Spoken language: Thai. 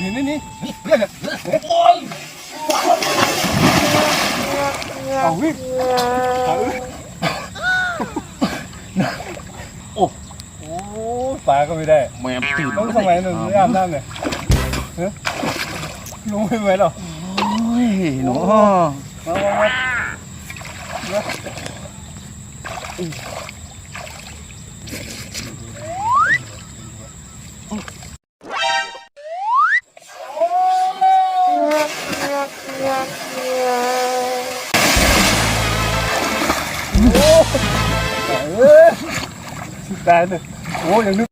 นี่นี่นี่เอาวิ่งโอ้โอ้ปลาก็ไม่ได้แมมตื่นต้องสมัยหนึ่งไม่อาบน้ำเนี่ยเฮ้ย ลงไม่ไหวหรอ โอ้ยหนู มามามาโอ้เอ้ยตายเลยโอ้ยังนึก